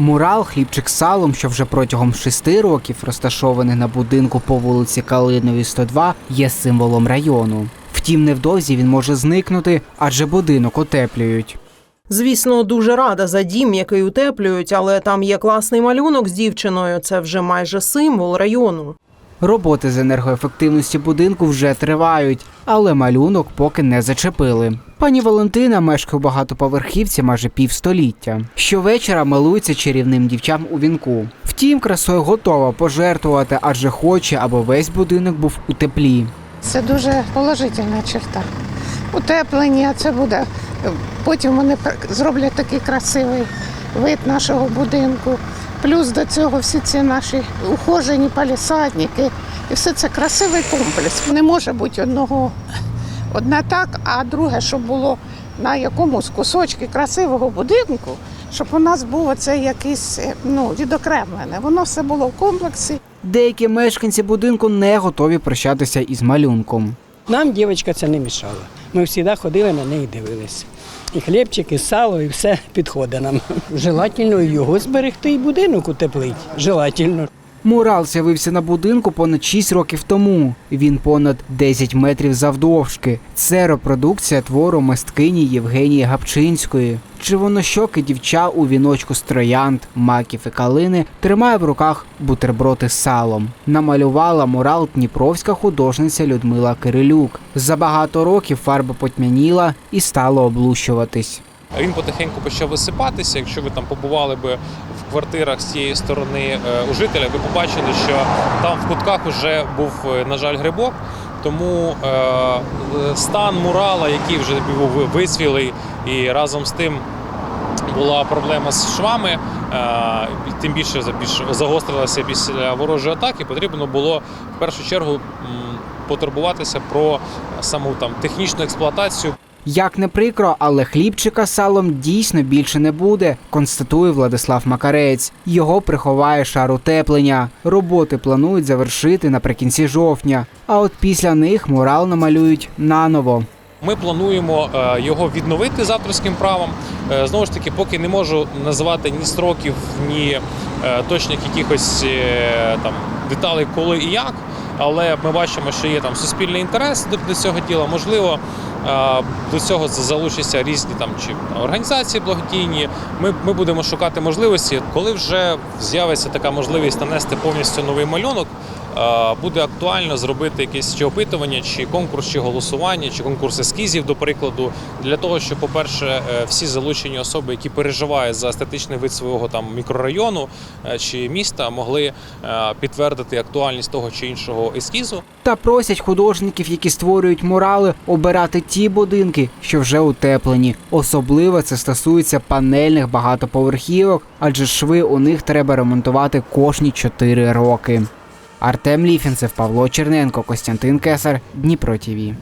Мурал хлібчик з салом, що вже протягом шести років розташований на будинку по вулиці Калинові, 102, є символом району. Втім, невдовзі він може зникнути, адже будинок утеплюють. Звісно, дуже рада за дім, який утеплюють, але там є класний малюнок з дівчиною. Це вже майже символ району. Роботи з енергоефективності будинку вже тривають, але малюнок поки не зачепили. Пані Валентина мешкає у багатоповерхівці майже півстоліття. Щовечора милується чарівним дівчам у вінку. Втім, красою готова пожертвувати, адже хоче, аби весь будинок був у теплі. Це дуже положительна черта. Утеплення це буде. Потім вони зроблять такий красивий вид нашого будинку. Плюс до цього всі ці наші ухожені палісадники. І все це красивий комплекс. Не може бути одного одне так, а друге, щоб було на якомусь кусочку красивого будинку, щоб у нас було це якесь ну, відокремлене. Воно все було в комплексі. Деякі мешканці будинку не готові прощатися із малюнком. Нам дівчинка це не мішала. Ми завжди ходили на неї дивилися. І хлібчик, і сало, і все підходить нам. Желательно його зберегти і будинок утеплить. Желательно. Мурал з'явився на будинку понад 6 років тому. Він понад 10 метрів завдовжки. Це репродукція твору мисткині Євгенії Гапчинської. Червонощоки дівча у віночку з троянд, маків і калини тримає в руках бутерброди з салом. Намалювала мурал дніпровська художниця Людмила Кирилюк. За багато років фарба потьмяніла і стала облущуватись. Він потихеньку почав висипатися. Якщо ви там побували би квартирах з цієї сторони е, у жителя, ви побачили, що там в кутках вже був, е, на жаль, грибок. Тому е, стан мурала, який вже був висвілий, і разом з тим була проблема з швами, е, тим більше за- більш загострилася після ворожої атаки. Потрібно було в першу чергу потурбуватися про саму там технічну експлуатацію. Як не прикро, але хлібчика салом дійсно більше не буде, констатує Владислав Макарець. Його приховає шар утеплення. Роботи планують завершити наприкінці жовтня. А от після них мурал намалюють наново. Ми плануємо е, його відновити з авторським правом. Е, Знову ж таки, поки не можу називати ні строків, ні е, точних якихось там деталей, коли і як. Але ми бачимо, що є там суспільний інтерес до, цього діла. Можливо, до цього залучаться різні там чи організації благодійні. Ми, ми будемо шукати можливості, коли вже з'явиться така можливість нанести повністю новий малюнок. Буде актуально зробити якесь чи опитування, чи конкурс, чи голосування, чи конкурс ескізів, до прикладу, для того, щоб, по-перше, е, всі залучені особи, які переживають за естетичний вид свого там мікрорайону е, чи міста, могли е, підтвердити актуальність того чи іншого ескізу. Та просять художників, які створюють мурали, обирати ті будинки, що вже утеплені. Особливо це стосується панельних багатоповерхівок, адже шви у них треба ремонтувати кожні 4 роки. Артем Ліфінцев, Павло Черненко, Костянтин Кесар, Дніпро ТІВІ.